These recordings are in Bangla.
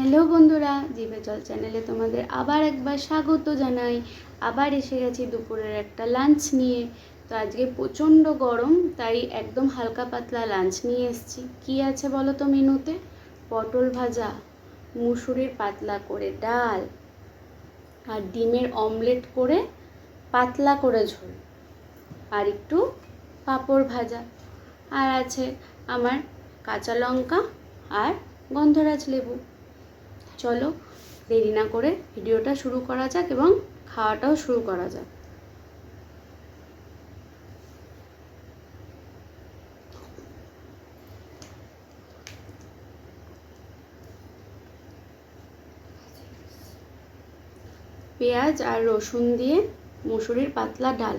হ্যালো বন্ধুরা, জিভে জল চ্যানেলে তোমাদের আবার একবার স্বাগত জানাই। আবার এসে গেছি দুপুরের একটা লাঞ্চ নিয়ে। তো আজকে প্রচণ্ড গরম, তাই একদম হালকা পাতলা লাঞ্চ নিয়ে এসেছি। কি আছে বলো তো মেনুতে? পটল ভাজা, মুসুরির পাতলা করে ডাল, আর ডিমের অমলেট করে পাতলা করে ঝোল, আর একটু পাঁপড় ভাজা। আর আছে আমার কাঁচা লঙ্কা আর গন্ধরাজ লেবু। চলো দেরি না করে ভিডিওটা শুরু করা যাক এবং খাওয়াটাও শুরু করা যাক। পেঁয়াজ আর রসুন দিয়ে মুসুরির পাতলা ডাল।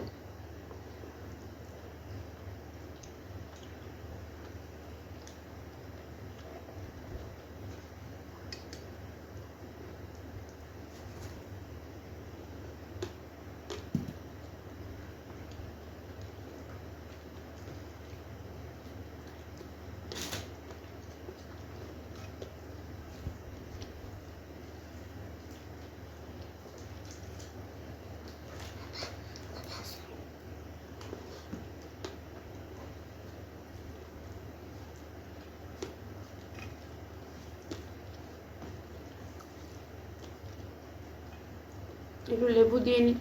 একটু লেবু দিয়ে নিই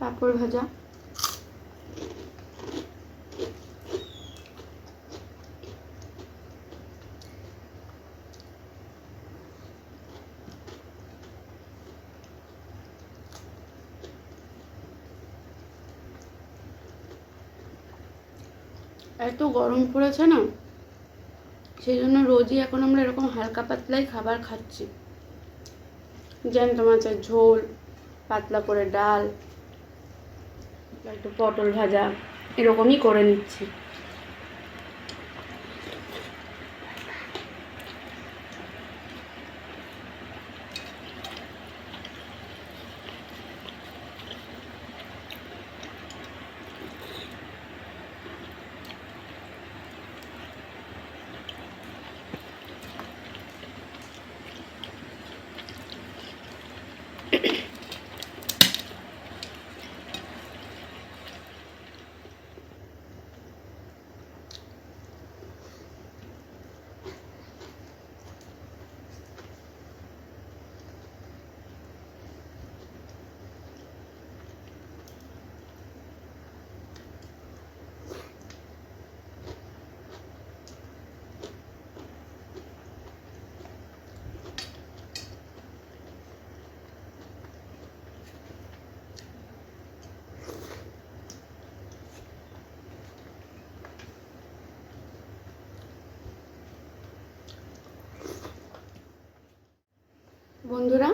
পাঁপড় ভাজা। এত গরম পড়েছে না? সেই জন্য রোজই এখন আমরা এরকম হালকা পাতলাই খাবার খাচ্ছি। জ্যান্ত মাছের ঝোল, পাতলা করে ডাল, একটু পটল ভাজা, এরকমই করে নিচ্ছি। you বন্ধুরা,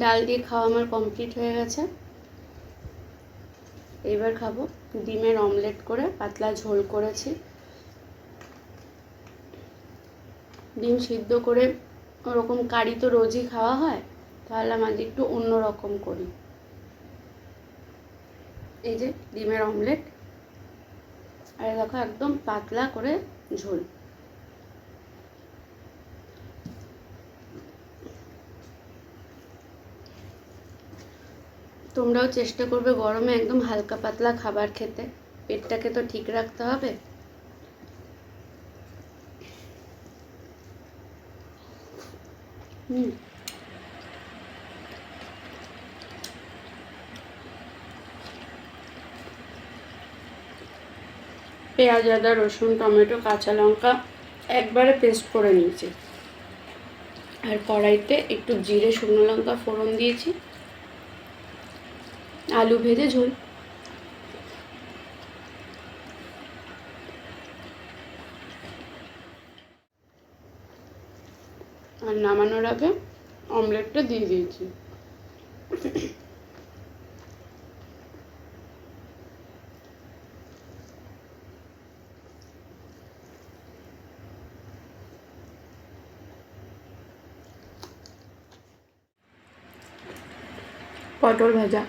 ডাল দিয়ে খাওয়া আমার কমপ্লিট হয়ে গেছে। এবার খাব ডিমের অমলেট করে পাতলা ঝোল করেছি। ডিম সিদ্ধ করে ওরকম কারি তো রোজই খাওয়া হয়, তাহলে আজ একটু অন্য রকম করি। এই যে ডিমের অমলেট আর দেখো একদম পাতলা করে ঝোল। তোমরাও চেষ্টা করবে গরমে একদম হালকা পাতলা খাবার খেতে। পেটটাকে তো ঠিক রাখতে হবে। হুম। পেঁয়াজ, আদা, রসুন, টমেটো, কাঁচা লঙ্কা একবারে পেস্ট করে নিয়েছি। আর কড়াইতে একটু জিরে, শুকনো লঙ্কা ফোড়ন দিয়েছি। আলু ভেজে ঝোল। আর নামানোর আগে অমলেটটা দিয়ে দিয়েছি। পটল ভাজা।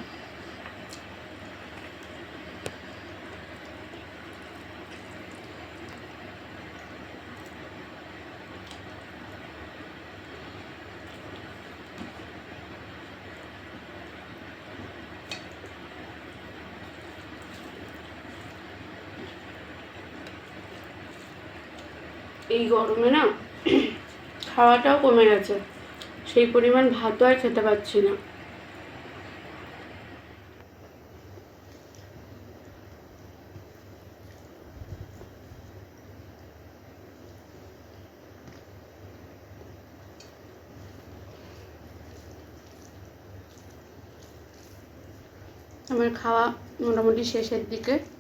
এই গরমে না খাওয়াটাও কমে গেছে। সেই পরিমাণ ভাতও আর খেতে পাচ্ছি না। আমার খাওয়া মোটামুটি শেষের দিকে।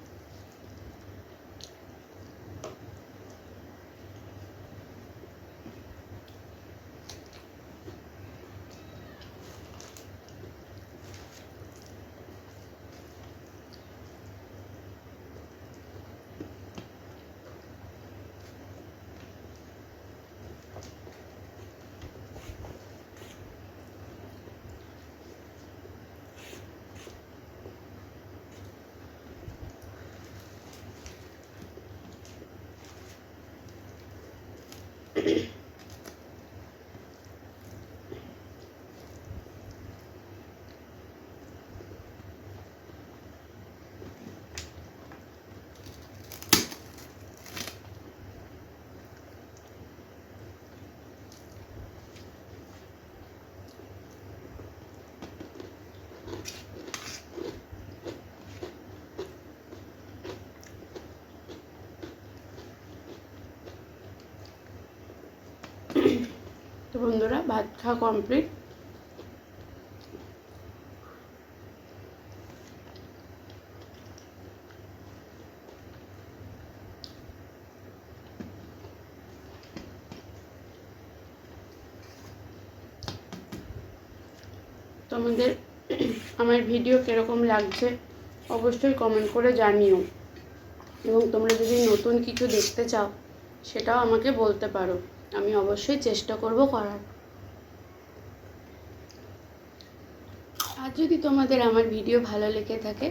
তো বন্ধুরা, ভাত খাওয়া কমপ্লিট তোমাদের, আমার ভিডিও কীরকম লাগছে অবশ্যই কমেন্ট করে জানিও। এবং তোমরা যদি নতুন কিছু দেখতে চাও, সেটাও আমাকে বলতে পারো। আমি অবশ্যই চেষ্টা করব করার। আর যদি তোমাদের আমার ভিডিও ভালো লেগে থাকে,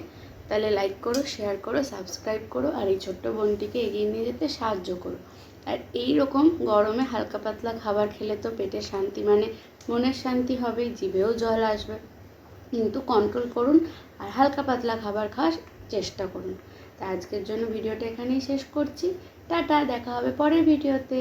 তাহলে লাইক করো শেয়ার করো সাবস্ক্রাইব করো, আর এই ছোট্ট বোনটিকে এগিয়ে নিয়ে যেতে সাহায্য করো। আর এই রকম গরমে হালকা পাতলা খাবার খেলে তো পেটে শান্তি মানে মনের শান্তি হবেই, জিভেও জল আসবে। কিন্তু কন্ট্রোল করুন আর হালকা পাতলা খাবার খাওয়ার চেষ্টা করুন। তা আজকের জন্য ভিডিওটা এখানেই শেষ করছি। টাটা, দেখা হবে পরের ভিডিওতে।